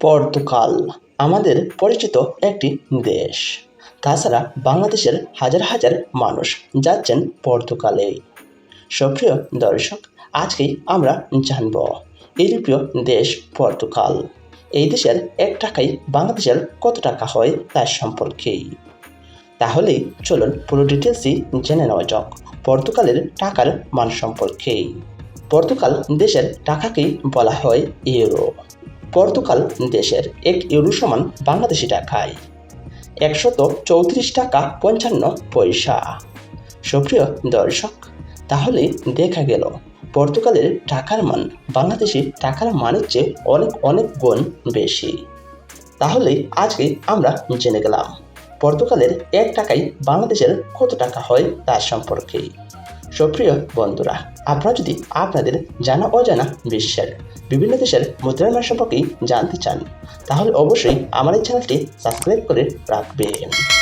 Portugal, আমাদের পরিচিত একটি দেশ। তাছাড়া বাংলাদেশের হাজার হাজার মানুষ যাচ্ছেন পর্তুগালে। সক্রিয় দর্শক, আজকেই আমরা জানব, ইউরোপীয় দেশ পর্তুগাল। এই দেশের এক টাকায় বাংলাদেশের কত টাকা হয় তার সম্পর্কে। তাহলে চলুন পুরো ডিটেলসই জেনে নেওয়া যাক, পর্তুগালের টাকার মান সম্পর্কে। পর্তুগাল দেশের টাকাকেই বলা হয় ইউরো। পর্তুগাল দেশের এক ইউরো সমান বাংলাদেশি টাকায় একশত চৌত্রিশ টাকা পঞ্চান্ন পয়সা। সুপ্রিয় দর্শক, তাহলে দেখা গেল, পর্তুগালের টাকার মান বাংলাদেশি টাকার মানের চেয়ে অনেক অনেক গুণ বেশি। তাহলে আজকে আমরা জেনে গেলাম, পর্তুগালের এক টাকায় বাংলাদেশের কত টাকা হয় তার সম্পর্কে। সুপ্রিয় বন্ধুরা। আপনারা যদি আপনাদের জানা অজানা বিশ্বের বিভিন্ন দেশের মুদ্রার মান সম্পর্কে জানতে চান, তাহলে অবশ্যই আমার এই চ্যানেলটি সাবস্ক্রাইব করে রাখবেন।